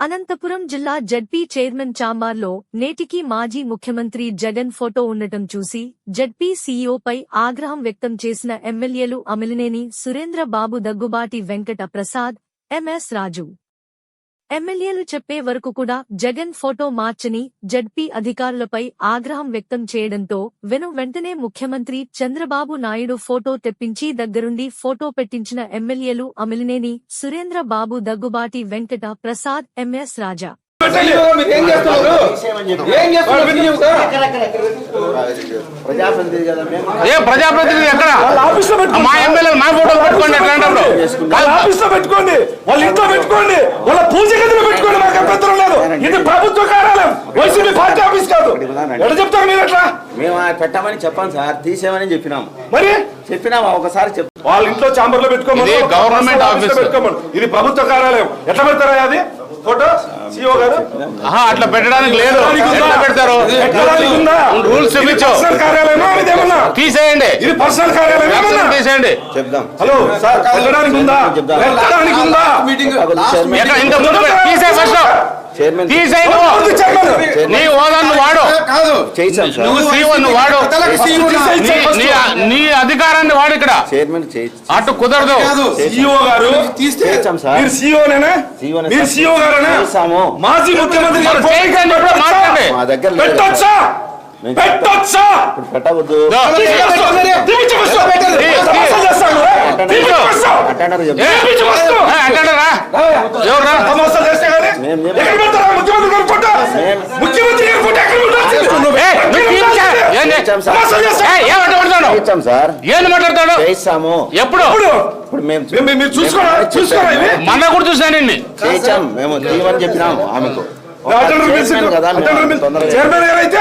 అనంతపురం జిల్లా ZP chairman చాంబార్లో నేటికీ మాజీ ముఖ్యమంత్రి జగన్ ఫోటో ఉండటం చూసి జడ్పీ సీఈఓపై ఆగ్రహం వ్యక్తం చేసిన ఎమ్మెల్యేలు అమిలినేని సురేంద్ర బాబు దగ్గుబాటి వెంకట ప్రసాద్ ఎంఎస్ రాజు. ఎమ్మెల్యేలు చెప్పే వరకు కూడా జగన్ ఫోటో మార్చని జడ్పీ అధికారులపై ఆగ్రహం వ్యక్తం చేయడంతో వెను వెంటనే ముఖ్యమంత్రి చంద్రబాబు నాయుడు ఫోటో తెప్పించి దగ్గరుండి ఫోటో పెట్టించిన ఎమ్మెల్యేలు అమిలినేని సురేంద్ర బాబు దగ్గుబాటి వెంకట ప్రసాద్ ఎంఎస్ రాజా? ప్రజాప్రతినిధి ఎక్కడ. మా ఎమ్మెల్యే మా ఫోటో పెట్టుకోండి ఎట్లాంటప్పుడు పెట్టుకోండి వాళ్ళ ఇంట్లో పెట్టుకోండి వాళ్ళ పూజ గదిలో పెట్టుకోండి మాకు అభ్యంతరం లేదు. ఇది ప్రభుత్వ కార్యాలయం. వైసీపీ పార్టీ ఆఫీస్ కాదు. ఎక్కడ చెప్తారు మీరు ఎట్లా మేము పెట్టమని చెప్పాం సార్ తీసేమని చెప్పినాము. మరి? చెప్పినాము ఒకసారి చెప్ వాళ్ళ ఇంట్లో చాంబర్లో పెట్టుకోమని ఇది గవర్నమెంట్ ఆఫీస్. పెట్టుకోమని. ఇది ప్రభుత్వ కార్యాలయం. ఎట్లా పెడతారా అది? ఫోటో? సిఓ గారు? అట్లా పెట్టడానికి లేదు? ఎట్లా పెడతారు? రూల్స్ పర్సనల్ కార్యాలయమా? తీసేయండి. ఇది పర్సనల్ కార్యాలయం? తీసేయండి. చెప్దాం. హలో సార్ ఉందా? ఉందా? ఫస్ట్? నీ నువ్వు వాడు చేయించాం సార్. నువ్వు సీఓ నువ్వు వాడు నీ- నీ నీ అధికారాన్ని వాడు ఇక్కడ. చైర్మన్ చేయించాం అటు కుదరదు. సిఇఓ గారు చేయించాం సార్. మీరు సిఇఓ నేనా? CEO నే మీరు సార్. సిఇఓ గారేనా? చేశాము. మాజీ ముఖ్యమంత్రి గారు మరి చేయించండి, ఇప్పుడు మాట్లాడండి. మా దగ్గర లేదు. పెట్టొచ్చా? నేను పెట్టొచ్చా? ఇప్పుడు పెట్టవద్దు దో. తీపిచ్చుకొస్తా. తీ- చేస్తాను. తీపిచ్చుకొస్తా. అటెండర్ ఏ? చెప్తాం తీపిచ్చుకొస్తా. ఏ, అంటారా చేయించాం సార్. చేయించాం సార్. ఎప్పుడు? ఇప్పుడు మేము మీరు చూసుకోరా? చూసుకోరా ఇవి? మన కూడా చూసానండి చేయించాం మేము తీయమని చెప్పినాము ఆమెకు. కదా, అటెండర్ అయితే